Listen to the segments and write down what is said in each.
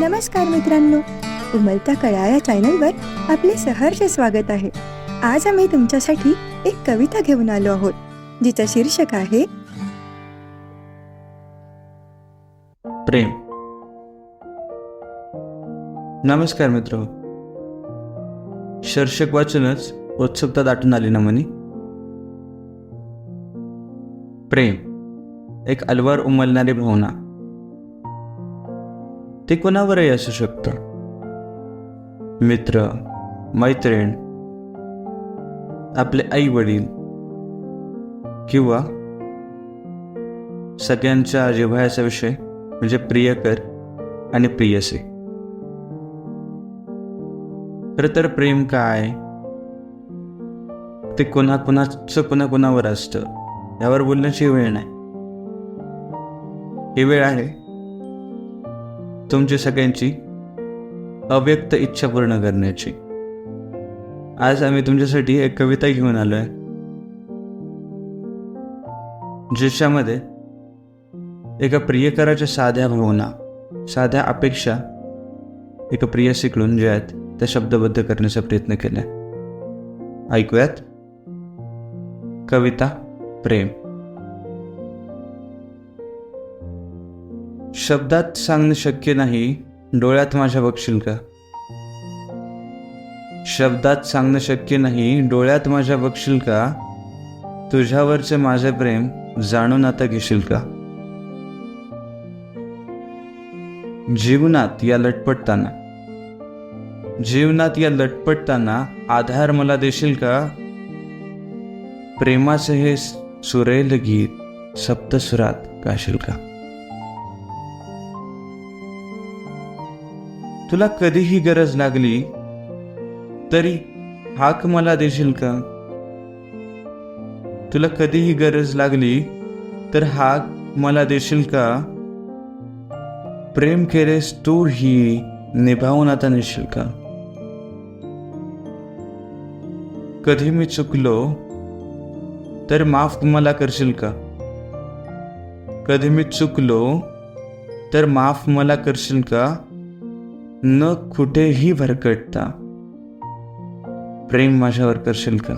नमस्कार मित्रांनो. उमलता कळा या चॅनलवर आपले सहर्ष स्वागत आहे. आज आम्ही तुमच्यासाठी एक कविता घेऊन आलो आहोत जिचं शीर्षक आहे प्रेम. नमस्कार मित्र. शीर्षक वाचूनच उत्सुकता दाटून आली ना मनी प्रेम. एक अलवार उमलणारी भावना. ते कोणावरही असू शकतं. मित्र मैत्रीण आपले आई वडील किंवा सगळ्यांच्या जिव्हाळ्याचा विषय म्हणजे प्रियकर आणि प्रियसी. खरं तर प्रेम काय? ते कोणा कोणाचं कोणा कोणावर असतं यावर बोलण्याची वेळ नाही. ही वेळ आहे तुमची सगळ्यांची अव्यक्त इच्छा पूर्ण करण्याची. आज आम्ही तुमच्यासाठी एक कविता घेऊन आलो आहे ज्याच्यामध्ये एका प्रियकराच्या साध्या भावना साध्या अपेक्षा एका प्रियसीकडून जे आहेत त्या शब्दबद्ध करण्याचा प्रयत्न केला ऐकूयात. कविता प्रेम. शब्दात सांगणं शक्य नाही डोळ्यात माझ्या बघशील का? शब्दात सांगणं शक्य नाही डोळ्यात माझ्या बघशील का? तुझ्यावरचे माझे प्रेम जाणून आता घेशील का? जीवनात या लटपटताना. जीवनात या लटपटताना आधार मला देशील का? प्रेमाचे हे सुरेल गीत सप्तसुरात गाशील का? तुला कधीही गरज लागली तरी हाक मला देशील का? तुला कधीही गरज लागली तर हाक मला देशील का? प्रेम केलेस तू ही निभावून आता नेशील का? कधी मी चुकलो तर माफ मला करशील का? कधी मी चुकलो तर माफ मला करशील का? न कुठेही भरकटता प्रेम माझ्यावर करशील का?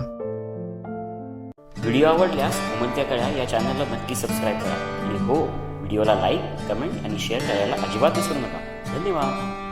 व्हिडिओ आवडल्यास उमंत्या कळ्या या चॅनलला नक्की सबस्क्राईब करा. आणि हो व्हिडिओला लाईक कमेंट आणि शेअर करायला अजिबात विसरू नका. धन्यवाद.